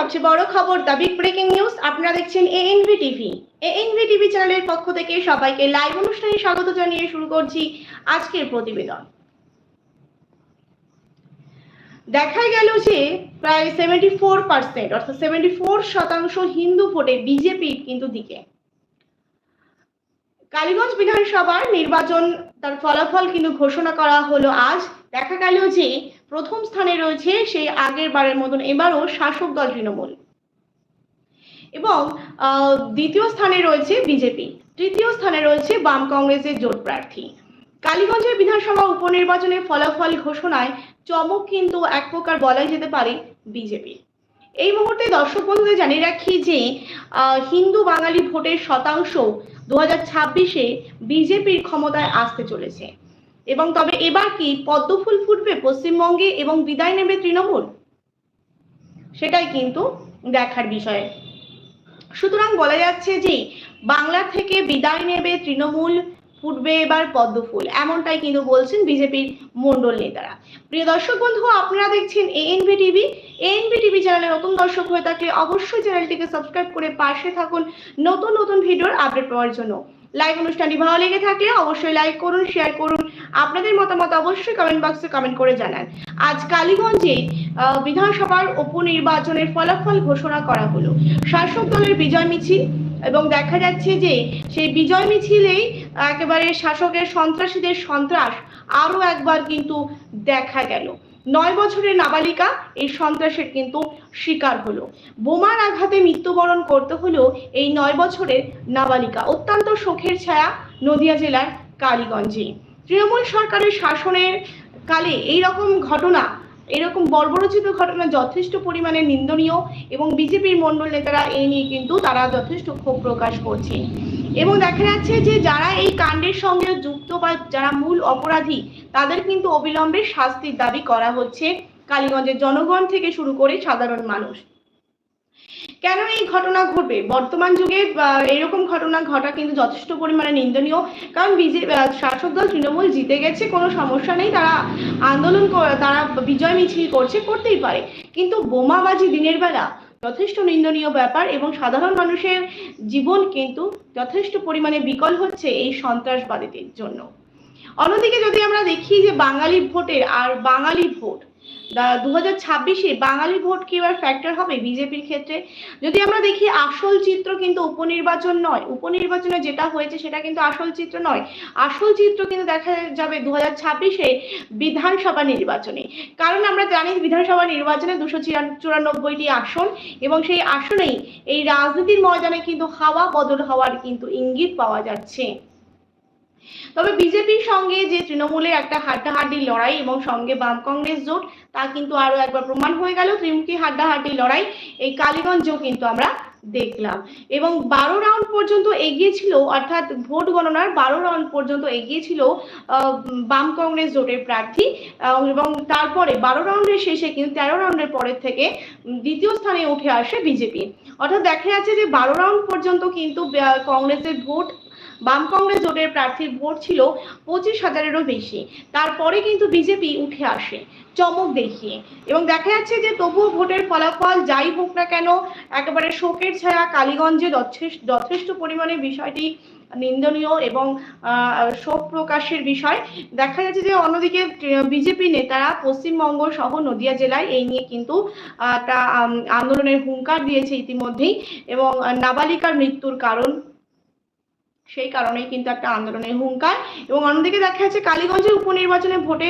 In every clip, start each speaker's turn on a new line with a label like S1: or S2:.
S1: সবচেয়ে বড় খবর, দ্য বিগ ব্রেকিং নিউজ, আপনারা দেখছেন এএনভি টিভি এএনভি টিভি চ্যানেলের পক্ষ থেকে সবাইকে লাইভ অনুষ্ঠানে স্বাগত জানিয়ে শুরু করছি আজকের প্রতিবেদন। দেখা গেল যে প্রায় সেভেন্টি ফোর পার্সেন্ট অর্থাৎ সেভেন্টি ফোর শতাংশ হিন্দু ভোটে বিজেপির কিন্তু দিকে। কালীগঞ্জ বিধানসভার নির্বাচন, তার ফলাফল কিন্তু ঘোষণা করা হলো আজ। দেখা গেল যে প্রথম স্থানে রয়েছে সেই আগের বারের মতন এবারও শাসক দল তৃণমূল। এবং দ্বিতীয় স্থানে রয়েছে বিজেপি। তৃতীয় স্থানে রয়েছে বাম কংগ্রেসের জোট প্রার্থী। কালীগঞ্জের বিধানসভা উপনির্বাচনের ফলাফল ঘোষণায় চমক কিন্তু এক প্রকার বলাই যেতে পারে বিজেপি এই মুহূর্তে দর্শক বন্ধুদের জানিয়ে রাখি যে হিন্দু বাঙালি ভোটের শতাংশ দু হাজার ছাব্বিশে বিজেপির ক্ষমতায় আসতে চলেছে। এবং তবে এবার কি পদ্মফুল ফুটবে পশ্চিমবঙ্গে এবং বিদায় নেবে তৃণমূল? সেটাই কিন্তু দেখার বিষয়। সুতরাং বলা যাচ্ছে যে, বাংলা থেকে বিদায় নেবে তৃণমূল ফুটবে এবার পদ্মফুল এমনটাই কিন্তু বলছেন বিজেপির মন্ডল নেতারা। প্রিয় দর্শক বন্ধু, আপনারা দেখছেন এএনবি টিভি এএনবি টিভি চ্যানেলে নতুন দর্শক হয়ে থাকলে অবশ্যই চ্যানেলটিকে সাবস্ক্রাইব করে পাশে থাকুন নতুন নতুন ভিডিওর আপডেট পাওয়ার জন্য। লাইভ অনুষ্ঠানটি ভালো লেগে থাকলে অবশ্যই লাইক করুন শেয়ার করুন। আপনাদের মতামত অবশ্যই কমেন্ট বক্সে কমেন্ট করে জানান। আজ কালীগঞ্জে বিধানসভার উপনির্বাচনের ফলাফল ঘোষণা করা হলো। শাসক দলের বিজয় মিছিল এবং দেখা যাচ্ছে যে সেই বিজয় মিছিলেই একেবারে শাসকের সন্ত্রাসীদের সন্ত্রাস আরও একবার কিন্তু দেখা গেল। নয় বছরের নাবালিকা এই সন্ত্রাসের কিন্তু শিকার হলো। বোমার আঘাতে মৃত্যুবরণ করতে হলো এই নয় বছরের নাবালিকা অত্যন্ত শোকের ছায়া নদিয়া জেলার কালীগঞ্জে। তৃণমূল সরকারের শাসনের কালে এই রকম ঘটনা এরকম বর্বরচিত ঘটনা যথেষ্ট পরিমাণে নিন্দনীয় এবং বিজেপির মণ্ডল নেতারা এই নিয়ে কিন্তু তারা যথেষ্ট ক্ষোভ প্রকাশ করছে এবং দেখা যাচ্ছে যে যারা এই কাণ্ডের সঙ্গে যুক্ত বা যারা মূল অপরাধী, তাদের কিন্তু অবিলম্বে শাস্তির দাবি করা হচ্ছে। কালীগঞ্জের জনগণ থেকে শুরু করে সাধারণ মানুষ। কেন এই ঘটনা ঘটবে? বর্তমান যুগে এরকম ঘটনা ঘটা কিন্তু যথেষ্ট পরিমাণে নিন্দনীয়। কারণ বিজেপি শাসক দল তৃণমূল জিতে গেছে, কোনো সমস্যা নেই। তারা আন্দোলন তারা বিজয় মিছিল করছে, করতেই পারে। কিন্তু বোমাবাজি দিনের বেলা যথেষ্ট নিন্দনীয় ব্যাপার এবং সাধারণ মানুষের জীবন কিন্তু যথেষ্ট পরিমাণে বিকল হচ্ছে এই সন্ত্রাসবাদীদের জন্য। অন্যদিকে যদি আমরা দেখি যে বাঙালি ভোটের, আর বাঙালি ভোট দু হাজার ছাব্বিশে বাঙালি ভোট কি এবার ফ্যাক্টর হবে বিজেপির ক্ষেত্রে? যদি আমরা দেখি আসল চিত্র কিন্তু উপনির্বাচন নয়। উপনির্বাচনে যেটা হয়েছে সেটা কিন্তু আসল চিত্র নয়। আসল চিত্র কিন্তু দেখা যাবে দু হাজার ছাব্বিশে বিধানসভা নির্বাচনে। কারণ আমরা জানি বিধানসভা নির্বাচনে দুশো চুরানব্বইটি আসন এবং সেই আসনেই এই রাজনীতির ময়দানে কিন্তু হাওয়া বদল হওয়ার কিন্তু ইঙ্গিত পাওয়া যাচ্ছে। তবে বিজেপির সঙ্গে যে তৃণমূলের একটা হাড্ডাহাড্ডি লড়াই এবং সঙ্গে বাম কংগ্রেস জোট তা কিন্তু আরও একবার প্রমাণ হয়ে গেল, ত্রিমুখী হাড্ডাহাড্ডি লড়াই, এই কালীগঞ্জেও কিন্তু আমরা দেখলাম। এবং বারো রাউন্ড পর্যন্ত এগিয়ে ছিল, অর্থাৎ ভোট গণনার বারো রাউন্ড পর্যন্ত এগিয়ে ছিল বাম কংগ্রেস জোটের প্রার্থী এবং তারপরে বারো রাউন্ডের শেষে কিন্তু তেরো রাউন্ডের পরের থেকে দ্বিতীয় স্থানে উঠে আসে বিজেপি। অর্থাৎ দেখা যাচ্ছে যে বারো রাউন্ড পর্যন্ত কিন্তু কংগ্রেসের ভোট বাম কংগ্রেস জোটের প্রার্থীর ভোট ছিল পঁচিশ হাজারেরও বেশি। তারপরে কিন্তু বিজেপি উঠে আসে, চমক দেখিয়ে। এবং দেখা যাচ্ছে যে তবুও ভোটের ফলাফল যাই হোক না কেন, একেবারে শোকের ছায়া কালীগঞ্জে যথেষ্ট পরিমাণে বিষয়টি নিন্দনীয় এবং শোক প্রকাশের বিষয়। দেখা যাচ্ছে যে অন্যদিকে বিজেপি নেতারা পশ্চিমবঙ্গ সহ নদিয়া জেলায় এই নিয়ে কিন্তু আন্দোলনের হুঙ্কার দিয়েছে ইতিমধ্যেই। এবং নাবালিকার মৃত্যুর কারণ সেই কারণেই কিন্তু একটা আন্দোলনের হুঙ্কার। এবং অন্যদিকে দেখা যাচ্ছে কালীগঞ্জের উপনির্বাচনে ভোটে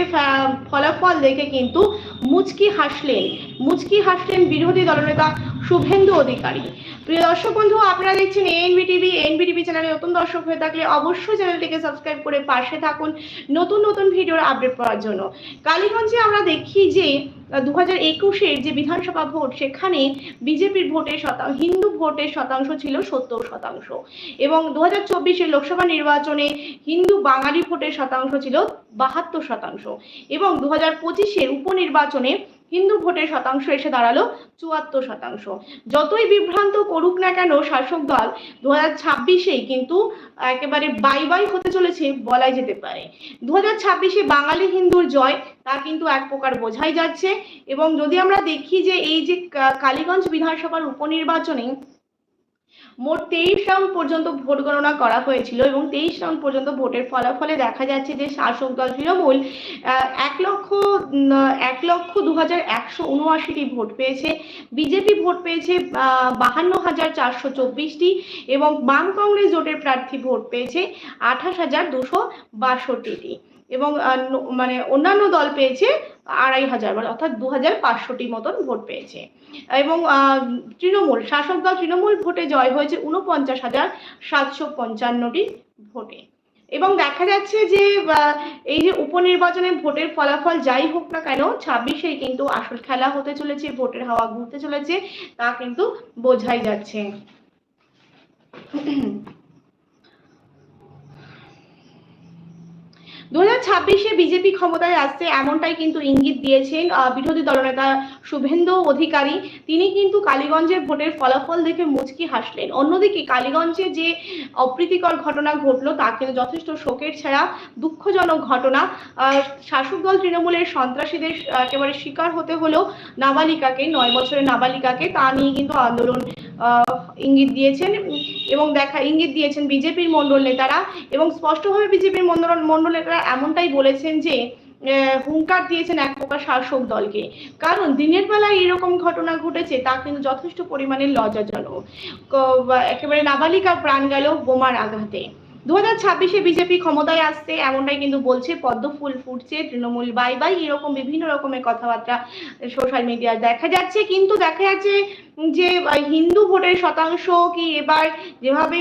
S1: ফলাফল দেখে কিন্তু মুচকি হাসলেন মুচকি হাসলেন বিরোধী দলনেতা শুভেন্দু অধিকারী। প্রিয় দর্শক বন্ধু, আপনারা দেখছেন এএনবি টিভি এএনবি টিভি চ্যানেলে নতুন দর্শক হয়ে থাকলে অবশ্যই চ্যানেলটিকে সাবস্ক্রাইব করে পাশে থাকুন নতুন নতুন ভিডিওর আপডেট পাওয়ার জন্য। কালীগঞ্জে আমরা দেখি যে দু হাজার একুশের যে বিধানসভা ভোট, সেখানে বিজেপির ভোটের শতাংশ, হিন্দু ভোটের শতাংশ ছিল সত্তর শতাংশ। এবং দু হাজার চব্বিশের লোকসভা নির্বাচনে হিন্দু বাঙালি ভোটের শতাংশ ছিল বাহাত্তর শতাংশ। এবং দু হাজার পঁচিশের উপনির্বাচনে হিন্দু ভোটের শতাংশ এসে দাঁড়াল চুয়াত্তর শতাংশ। যতই বিভ্রান্ত করুক না কেন, শাসক দল দু হাজার ছাব্বিশেই কিন্তু একেবারে বাই বাই হতে চলেছে বলাই যেতে পারে। দু হাজার ছাব্বিশে বাঙালি হিন্দুর জয়, তা কিন্তু এক প্রকার বোঝাই যাচ্ছে। এবং যদি আমরা দেখি যে এই যে কালীগঞ্জ বিধানসভার উপনির্বাচনে মোট তেইশ রাউন্ড পর্যন্ত ভোট গণনা করা হয়েছিল এবং তেইশ রাউন্ড পর্যন্ত ভোটের ফলাফলে দেখা যাচ্ছে যে শাসক দল তৃণমূল এক লক্ষ এক লক্ষ দু হাজার একশো উনআশিটি ভোট পেয়েছে। বিজেপি ভোট পেয়েছে বাহান্ন হাজার চারশো চব্বিশটি এবং বাম কংগ্রেস জোটের প্রার্থী ভোট পেয়েছে আঠাশ হাজার দুশো বাষট্টিটি। এবং মানে অন্যান্য দল পেয়েছে আড়াই হাজার মানে অর্থাৎ দু হাজার পাঁচশোটি মতন ভোট পেয়েছে। এবং তৃণমূল, শাসক দল তৃণমূল ভোটে জয় হয়েছে উনপঞ্চাশ হাজার সাতশো পঞ্চান্নটি ভোটে। এবং দেখা যাচ্ছে যে এই যে উপনির্বাচনে ভোটের ফলাফল যাই হোক না কেন, ছাব্বিশেই কিন্তু আসল খেলা হতে চলেছে, ভোটের হাওয়া ঘুরতে চলেছে, তা কিন্তু বোঝাই যাচ্ছে। দু হাজার ছাব্বিশে বিজেপি ক্ষমতায় আসছে, এমনটাই কিন্তু ইঙ্গিত দিয়েছেন বিরোধী দলনেতা শুভেন্দু অধিকারী। তিনি কিন্তু কালীগঞ্জের ভোটের ফলাফল দেখে মুচকি হাসলেন। অন্যদিকে কালীগঞ্জে যে অপ্রীতিকর ঘটনা ঘটলো, তা কিন্তু যথেষ্ট শোকের ছাড়া দুঃখজনক ঘটনা। শাসক দল তৃণমূলের সন্ত্রাসীদের একেবারে শিকার হতে হলো নাবালিকাকে, নয় বছরের নাবালিকাকে, তা নিয়ে কিন্তু আন্দোলন ইঙ্গিত দিয়েছেন এবং দেখা, ইঙ্গিত দিয়েছেন বিজেপির মণ্ডল নেতারা এবং স্পষ্টভাবে বিজেপির মণ্ডল মণ্ডল নেতারা এমনটাই বলেছেন যে হুঙ্কার দিয়েছেন এক প্রকার শাসক দলকে। কারণ দিনের বেলায় এরকম ঘটনা ঘটেছে, তা কিন্তু যথেষ্ট পরিমাণে লজ্জাজনক। একেবারে নাবালিকা প্রাণ গেল বোমার আঘাতে। দু হাজার ছাব্বিশে বিজেপি ক্ষমতায় আসছে, এমনটাই কিন্তু বলছে পদ্ম ফুল ফুটছে, তৃণমূল বাই বাই, এরকম বিভিন্ন রকমের কথাবার্তা সোশ্যাল মিডিয়ায় দেখা যাচ্ছে। কিন্তু দেখা যাচ্ছে যে হিন্দু ভোটের শতাংশ কি এবার যেভাবে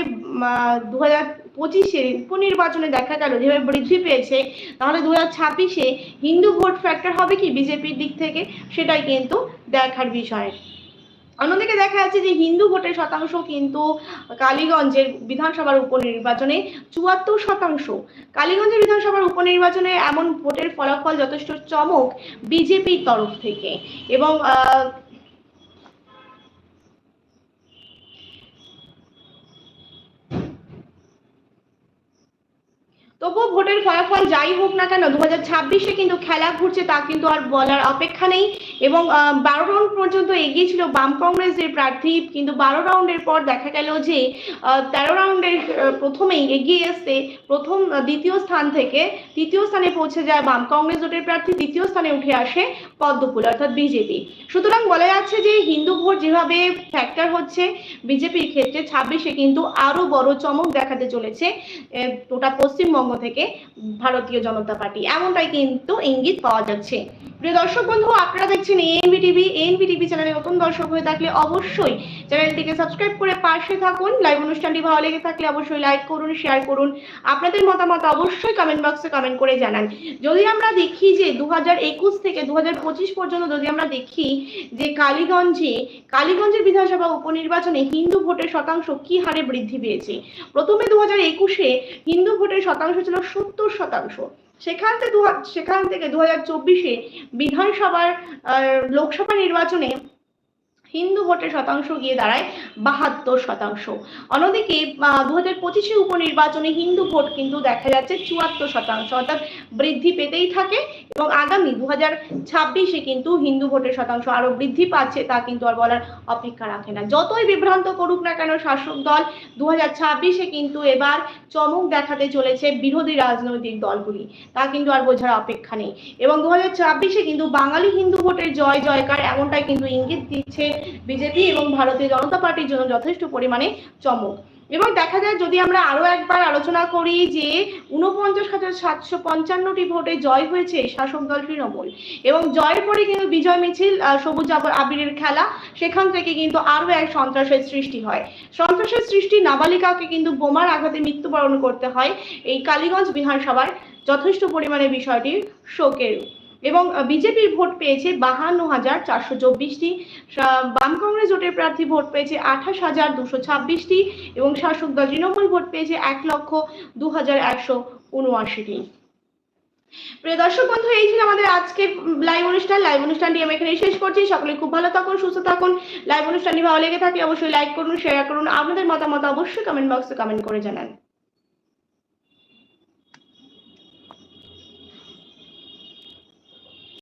S1: দু হাজার পঁচিশে উপনির্বাচনে দেখা গেল, যেভাবে বৃদ্ধি পেয়েছে, তাহলে দু হাজার ছাব্বিশে হিন্দু ভোট ফ্যাক্টর হবে কি বিজেপির দিক থেকে? সেটাই কিন্তু দেখার বিষয়। অন্যদিকে দেখা যাচ্ছে যে হিন্দু ভোটের শতাংশ কিন্তু কালীগঞ্জের বিধানসভার উপনির্বাচনে চুয়াত্তর শতাংশ। কালীগঞ্জের বিধানসভার উপনির্বাচনে এমন ভোটের ফলাফল যথেষ্ট চমক বিজেপির তরফ থেকে। এবং তবুও ভোটের ফলাফল যাই হোক না কেন দু হাজার ছাব্বিশে কিন্তু খেলা ঘুরছে, তা কিন্তু আর বলার অপেক্ষা নেই। এবং বারো রাউন্ড পর্যন্ত এগিয়ে ছিল বাম কংগ্রেসের প্রার্থী। কিন্তু বারো রাউন্ডের পর দেখা গেল যে তেরো রাউন্ডের প্রথমেই এগিয়ে এসে প্রথম দ্বিতীয় স্থান থেকে। তৃতীয় স্থানে পৌঁছে যায় বাম কংগ্রেস জোটের প্রার্থী। দ্বিতীয় স্থানে উঠে আসে পদ্মফুল, অর্থাৎ বিজেপি। সুতরাং বলা যাচ্ছে যে, হিন্দু ভোট যেভাবে ফ্যাক্টর হচ্ছে, বিজেপির ক্ষেত্রে ছাব্বিশে কিন্তু আরও বড় চমক দেখাতে চলেছে গোটা পশ্চিমবঙ্গ থেকে ভারতীয় জনতা পার্টি। এমনটাই কিন্তু ইঙ্গিত পাওয়া যাচ্ছে। প্রিয় দর্শক বন্ধু, আপনারা দেখছেন এএনবি টিভি এএনবি টিভি চ্যানেলে নতুন দর্শক হয়ে থাকলে অবশ্যই চ্যানেলটিকে সাবস্ক্রাইব করে পাশে থাকুন। লাইভ অনুষ্ঠানটি ভালো লেগে থাকলে অবশ্যই লাইক করুন শেয়ার করুন। আপনাদের মতামত অবশ্যই কমেন্ট বক্সে কমেন্ট করে জানান। যদি আমরা দেখি যে দু থেকে দু পর্যন্ত যদি আমরা দেখি যে কালীগঞ্জে, কালীগঞ্জের বিধানসভা উপনির্বাচনে হিন্দু ভোটের শতাংশ কি হারে বৃদ্ধি পেয়েছে? প্রথমে দু হাজার একুশে হিন্দু ভোটের শতাংশ ছিল সত্তর শতাংশ। সেখান থেকে সেখান থেকে দু হাজার চব্বিশে বিধানসভার লোকসভা নির্বাচনে হিন্দু ভোটের শতাংশ গিয়ে দাঁড়ায় বাহাত্তর শতাংশ। অন্যদিকে দু হাজার পঁচিশে উপনির্বাচনে হিন্দু ভোট কিন্তু দেখা যাচ্ছে চুয়াত্তর শতাংশ, অর্থাৎ বৃদ্ধি পেতেই থাকে এবং আগামী দু হাজার ছাব্বিশে কিন্তু হিন্দু ভোটের শতাংশ আরও বৃদ্ধি পাচ্ছে, তা কিন্তু আর বলার অপেক্ষা রাখে না। যতই বিভ্রান্ত করুক না কেন শাসক দল দু হাজার ছাব্বিশে কিন্তু এবার চমক দেখাতে চলেছে বিরোধী রাজনৈতিক দলগুলি, তা কিন্তু আর বোঝার অপেক্ষা নেই। এবং দু হাজার ছাব্বিশে কিন্তু বাঙালি হিন্দু ভোটের জয় জয়কার এমনটাই কিন্তু ইঙ্গিত দিচ্ছে বিজেপি এবং ভারতীয় জনতা পার্টির জন্য যথেষ্ট পরিমাণে চমক। এবং দেখা যায় যদি আমরা আরও একবার আলোচনা করি যে উনপঞ্চাশ হাজার সাতশো পঞ্চান্নটি ভোটে জয় হয়েছে শাসক দল তৃণমূল। এবং জয়ের পরে কিন্তু বিজয় মিছিল সবুজ আবিরের খেলা, সেখান থেকে কিন্তু আরও এক সন্ত্রাসের সৃষ্টি হয়। সন্ত্রাসের সৃষ্টি নাবালিকাকে কিন্তু বোমার আঘাতে মৃত্যুবরণ করতে হয়। এই কালীগঞ্জ বিধানসভায় যথেষ্ট পরিমাণে বিষয়টি শোকের এবং বিজেপির ভোট পেয়েছে বাহান্ন হাজার চারশো চব্বিশটি। বাম কংগ্রেস জোটের প্রার্থী ভোট পেয়েছে আঠাশ হাজার দুশো ছাব্বিশটি এবং শাসক দল তৃণমূল ভোট পেয়েছে এক লক্ষ দু হাজার একশো উনআশিটি। প্রিয় দর্শক বন্ধু, এই ছিল আমাদের আজকের লাইভ অনুষ্ঠান। লাইভ অনুষ্ঠানটি আমি এখানে শেষ করছি। সকলে খুব ভালো থাকুন, সুস্থ থাকুন। লাইভ অনুষ্ঠানটি ভালো লেগে থাকলে অবশ্যই লাইক করুন শেয়ার করুন। আপনাদের মতামত অবশ্যই কমেন্ট বক্সে কমেন্ট করে জানান।